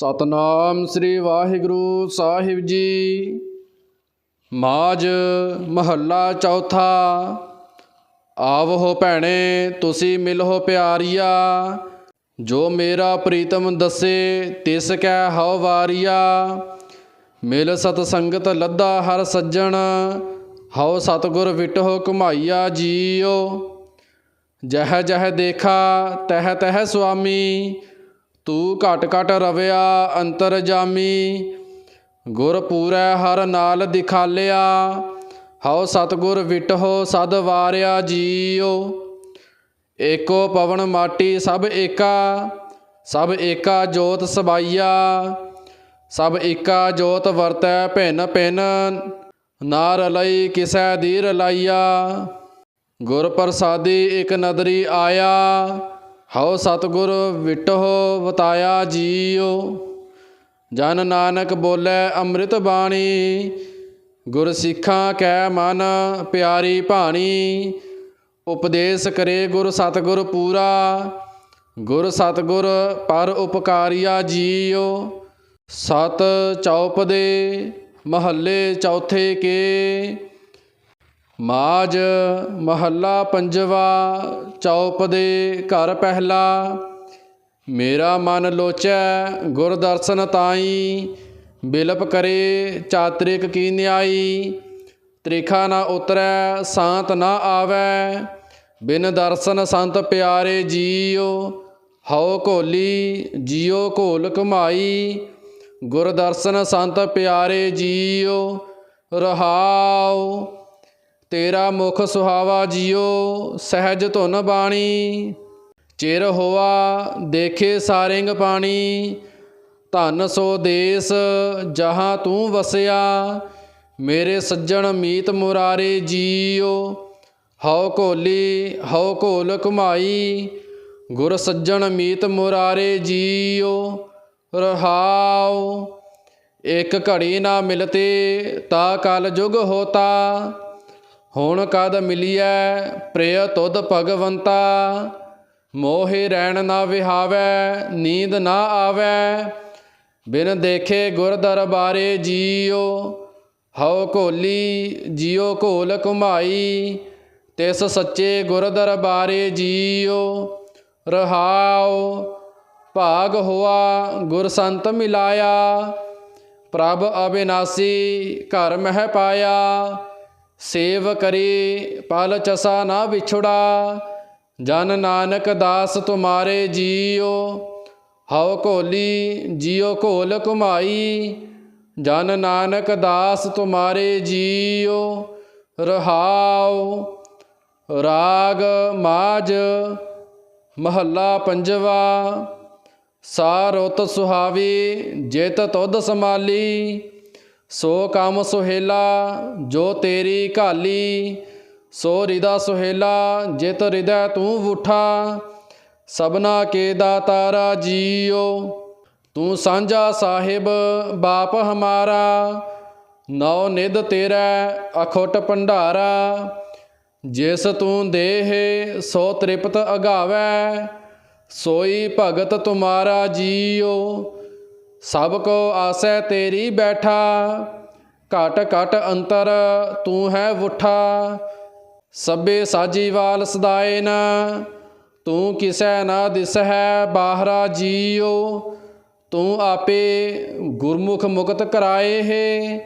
ਸਤਨਾਮ ਸ੍ਰੀ ਵਾਹਿਗੁਰੂ ਸਾਹਿਬ ਜੀ। ਮਾਜ ਮਹੱਲਾ ਚੌਥਾ। ਆਵੋ ਭੈਣੇ, ਤੁਸੀਂ ਮਿਲੋ ਪਿਆਰੀਆ। ਜੋ ਮੇਰਾ ਪ੍ਰੀਤਮ ਦੱਸੇ, ਤਿਸ ਕੈ ਹਉ ਵਾਰੀਆ। ਮਿਲ ਸਤ ਸੰਗਤ ਲੱਦਾ ਹਰ ਸੱਜਣ, ਹਉ ਸਤਗੁਰ ਵਿਟਹੁ ਕਮਾਈਆ ਜੀਓ। ਜਹ ਜਹ ਦੇਖਾ, ਤਹ ਤਹ ਸੁਆਮੀ ਤੂੰ ਘਟ ਘਟ ਰਵਿਆ, ਅੰਤਰ ਜਾਮੀ। ਗੁਰ ਪੂਰੈ ਹਰ ਨਾਲ ਦਿਖਾਲਿਆ, ਹਉ ਸਤਗੁਰ ਵਿਟਹੁ ਸਦ ਵਾਰਿਆ ਜੀਓ ਏਕੋ ਪਵਨ ਮਾਟੀ ਸਭ ਏਕਾ ਸਭ ਏਕਾ ਜੋਤ ਸਬਾਈਆ, ਸਭ ਏਕਾ ਜੋਤ ਵਰਤੈ ਭਿੰਨ ਭਿੰਨ ਨਾ ਰਲਈ ਕਿਸੈ ਦੀ ਰਲਾਈਆ ਗੁਰ ਪ੍ਰਸਾਦੀ ਇਕ ਨਦਰੀ ਆਇਆ ਹਉ ਸਤਗੁਰ ਵਿਟਹੁ ਵਤਾਇਆ ਜੀਓ ਜਨ ਨਾਨਕ ਬੋਲੇ ਅੰਮ੍ਰਿਤ ਬਾਣੀ, ਗੁਰ ਸਿੱਖਾਂ ਕੈ ਮਨ ਪਿਆਰੀ ਭਾਣੀ, ਉਪਦੇਸ਼ ਕਰੇ ਗੁਰ ਸਤਗੁਰ ਪੂਰਾ, ਗੁਰ ਸਤਗੁਰ ਪਰ ਉਪਕਾਰੀਆ ਜੀਓ ਸਤ ਚੌਪਦੇ ਮਹੱਲੇ ਚੌਥੇ ਕੇ ਮਾਜ ਮਹੱਲਾ ਪੰਜਵਾ ਚੌਪਦੇ ਘਰ ਪਹਿਲਾ, ਮੇਰਾ ਮਨ ਲੋਚੈ ਗੁਰ ਦਰਸ਼ਨ ਤਾਈ, ਬਿਲਪ ਕਰੇ ਚਾਤ੍ਰਿਕ ਕੀ ਨਿਆਈ, ਤ੍ਰਿਖਾ ਨਾ ਉਤਰੈ, ਸਾਂਤ ਨਾ ਆਵੈ, ਬਿਨ ਦਰਸ਼ਨ ਸੰਤ ਪਿਆਰੇ ਜੀਓ ਹਉ ਘੋਲੀ ਜੀਓ ਘੋਲ ਕਮਾਈ ਗੁਰ ਦਰਸ਼ਨ ਸੰਤ ਪਿਆਰੇ ਜੀਓ ਰਹਾਉ ਤੇਰਾ ਮੁਖ ਸੁਹਾਵਾ ਜੀਓ, ਸਹਿਜ ਧੁਨ ਬਾਣੀ। ਚਿਰ ਹੋਆ, ਦੇਖੇ ਸਾਰਿੰਗ ਪਾਣੀ। ਧਨ ਸੋ ਦੇਸ, ਜਹਾਂ ਤੂੰ ਵਸਿਆ। ਮੇਰੇ ਸੱਜਣ ਮੀਤ ਮੁਰਾਰੇ ਜੀਓ। ਹਉ ਘੋਲੀ, ਹਉ ਘੋਲ ਕਮਾਈ ਗੁਰ ਸੱਜਣ ਮੀਤ ਮੁਰਾਰੇ ਜੀਓ, ਰਹਾਉ। ਇੱਕ ਘੜੀ ਨਾ ਮਿਲਤੇ, ਤਾ ਕਲ ਜੁਗ ਹੋਤਾ। ਹੁਣ ਕਦ ਮਿਲੀਐ ਪ੍ਰਿਯ ਤੁਧ ਭਗਵੰਤਾ? ਮੋਹਿ ਰਹਿਣ ਨਾ ਵਿਹਾਵੈ, ਨੀਂਦ ਨਾ ਆਵੈ। ਬਿਨ ਦੇਖੇ ਗੁਰ ਦਰਬਾਰੇ ਜੀਓ ਹਉ ਘੋਲੀ ਜਿਉ ਘੋਲ ਕੁਮਾਈ ਤਿਸ ਸੱਚੇ ਗੁਰ ਦਰਬਾਰੇ ਜੀਓ ਰਹਾਉ। ਭਾਗ ਹੋਆ ਗੁਰ ਸੰਤ ਮਿਲਾਇਆ। ਪ੍ਰਭ ਅਬਿਨਾਸੀ ਘਰ ਮਹਿ ਪਾਇਆ। ਸੇਵ ਕਰੇ, ਪਲ ਚਸਾ ਨਾ ਵਿਛੜਾ, ਜਨ ਨਾਨਕ ਦਾਸ ਤੁਮਾਰੇ ਜੀਓ ਹਉ ਘੋਲੀ ਜਿਉ ਘੋਲ ਕੁਮਾਈ ਜਨ ਨਾਨਕ ਦਾਸ ਤੁਮਾਰੇ ਜੀਓ ਰਹਾਉ, ਰਾਗ ਮਾਜ ਮਹੱਲਾ ਪੰਜਵਾ, ਸਾਰੁਤ ਸੁਹਾਵੀ, ਜਿਤ ਤੁਧ ਸਮਾਲੀ ਸੋ ਕੰਮ ਸੁਹੇਲਾ, ਜੋ ਤੇਰੀ ਘਾਲੀ, ਸੋ ਰਿਦਾ ਸੁਹੇਲਾ, ਜਿਤ ਹਿਰਦੈ ਤੂੰ ਉਠਾ ਸਬਨਾ ਕੇ ਦਾਤਾਰਾ ਜੀਓ ਤੂੰ ਸਾਂਝਾ ਸਾਹਿਬ, ਬਾਪ ਹਮਾਰਾ ਨੌ ਨਿਧ ਤੇਰਾ ਅਖੁੱਟ ਭੰਡਾਰਾ। ਜਿਸ ਤੂੰ ਦੇਹ, ਸੋ ਤ੍ਰਿਪਤ ਅਗਾਵੈ, ਸੋਈ ਭਗਤ ਤੁਮਾਰਾ ਜੀਓ। ਸਭ ਕੋ ਆਸੈ ਤੇਰੀ ਬੈਠਾ, ਘਟ ਘਟ ਅੰਤਰ ਤੂੰ ਹੈ ਉਠਾ ਸਭੇ ਸਾਜੀਵਾਲ ਸਦਾਏ ਨਾ ਤੂੰ ਕਿਸੈ ਨਾ ਦਿਸਹਿ ਬਾਹਰਾ ਜੀਓ ਤੂੰ ਆਪੇ ਗੁਰਮੁਖ ਮੁਕਤ ਕਰਾਏ ਹੈ,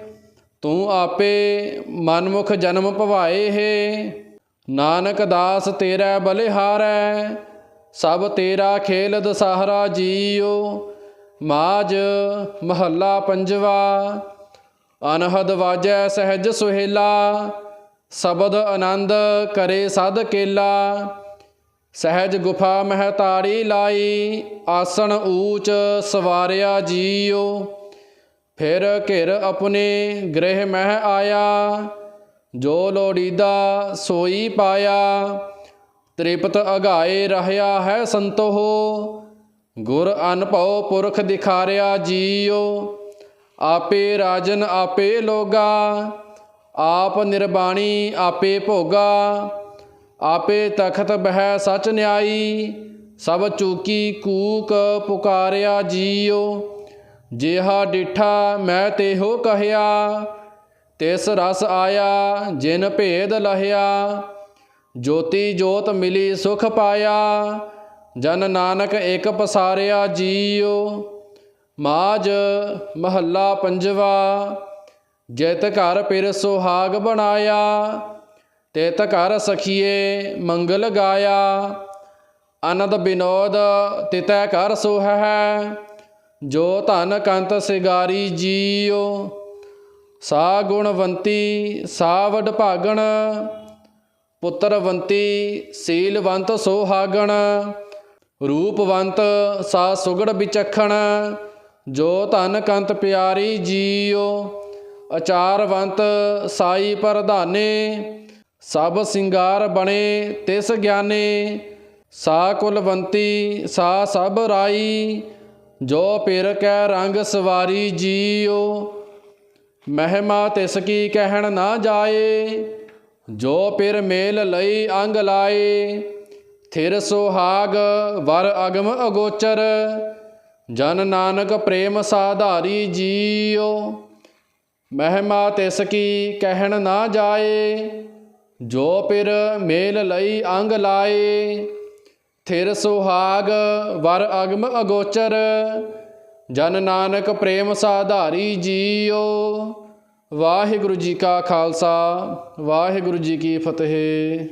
ਤੂੰ ਆਪੇ ਮਨਮੁਖ ਜਨਮ ਭਵਾਏ ਹੈ। ਨਾਨਕ ਦਾਸ ਤੇਰਾ ਬਲਿਹਾਰੈ, ਸਭ ਤੇਰਾ ਖੇਲ ਦਸਹਰਾ ਜੀਓ ਮਾਜ ਮਹੱਲਾ ਪੰਜਵਾ, ਅਨਹਦ ਵਾਜੈ ਸਹਿਜ ਸੁਹੇਲਾ, ਸ਼ਬਦ ਆਨੰਦ ਕਰੇ ਸਦ ਕੇਲਾ। ਸਹਿਜ ਗੁਫਾ ਮਹਿ ਤਾੜੀ ਲਾਈ, ਆਸਣ ਊਚ ਸਵਾਰਿਆ ਜੀਓ ਫਿਰ ਘਿਰ ਆਪਣੇ ਗ੍ਰਹਿ ਮਹਿ ਆਇਆ, ਜੋ ਲੋੜੀਦਾ ਸੋਈ ਪਾਇਆ। ਤ੍ਰਿਪਤ ਅਗਾਏ ਰਹਿਆ ਹੈ ਸੰਤੋਹ ਗੁਰ ਅਨਭਉ ਪੁਰਖ ਦਿਖਾਰਿਆ ਜੀਓ ਆਪੇ ਰਾਜਨ ਆਪੇ ਲੋਗਾ, ਆਪ ਨਿਰਬਾਣੀ ਆਪੇ ਭੋਗਾ, ਆਪੇ ਤਖਤ ਬਹਿ ਸਚ ਨਿਆਈ, ਸਭ ਚੂਕੀ ਕੂਕ ਪੁਕਾਰਿਆ ਜੀਓ ਜਿਹਾ ਡਿਠਾ ਮੈਂ ਤੇਹੋ ਕਹਿਆ, ਤਿਸ ਰਸ ਆਇਆ ਜਿਨ ਭੇਦ ਲਹਿਆ, ਜੋਤੀ ਜੋਤ ਮਿਲੀ ਸੁਖ ਪਾਇਆ ਜਨ ਨਾਨਕ ਇਕ ਪਸਾਰਿਆ ਜੀਉ ਮਾਜ ਮਹੱਲਾ ਪੰਜਵਾ, ਜਿਤ ਘਰ ਪਿਰ ਸੁਹਾਗ ਬਣਾਇਆ, ਤਿਤ ਘਰ ਸਖੀਏ ਮੰਗਲ ਗਾਇਆ, ਅਨੰਦ ਬਿਨੋਦ ਤਿਤੈ ਕਰ ਸੁਹੈ ਜੋ ਧਨ ਕੰਤ ਸਿਗਾਰੀ ਜੀਉ। ਸਾ ਗੁਣਵੰਤੀ ਸਾ ਵਡ ਭਾਗਣ, ਪੁੱਤਰਵੰਤੀ ਸੀਲਵੰਤ ਸੋਹਾਗਣ ਰੂਪਵੰਤ ਸਾ ਸੁਗੜ ਵਿਚਖਣ, ਜੋ ਧਨ ਕੰਤ ਪਿਆਰੀ ਜੀਉ। ਅਚਾਰਵੰਤ ਸਾਈ ਪ੍ਰਧਾਨੇ, ਸਭ ਸਿੰਗਾਰ ਬਣੇ ਤਿਸ ਗਿਆਨੇ। ਸਾ ਕੁਲਵੰਤੀ, ਸਾ ਸਭ ਰਾਈ, ਜੋ ਪਿਰ ਕੈ ਰੰਗ ਸਵਾਰੀ ਜੀਉ। ਮਹਿਮਾ ਤਿਸ ਕੀ ਕਹਿਣ ਨਾ ਜਾਏ, ਜੋ ਪਿਰ ਮੇਲ ਲਈ ਅੰਗ ਲਾਏ। ਥਿਰ ਸੁਹਾਗ ਵਰ ਅਗਮ ਅਗੋਚਰ, ਜਨ ਨਾਨਕ ਪ੍ਰੇਮ ਸਾਧਾਰੀ ਜੀਓ ਮਹਿਮਾ ਤਿਸ ਕੀ ਕਹਿਣ ਨਾ ਜਾਏ, ਜੋ ਪਿਰ ਮੇਲ ਲਈ ਅੰਗ ਲਾਏ। ਥਿਰ ਸੁਹਾਗ ਵਰ ਅਗਮ ਅਗੋਚਰ, ਜਨ ਨਾਨਕ ਪ੍ਰੇਮ ਸਾਧਾਰੀ ਜੀਓ ਵਾਹਿਗੁਰੂ ਜੀ ਕਾ ਖਾਲਸਾ, ਵਾਹਿਗੁਰੂ ਜੀ ਕੀ ਫਤਿਹ।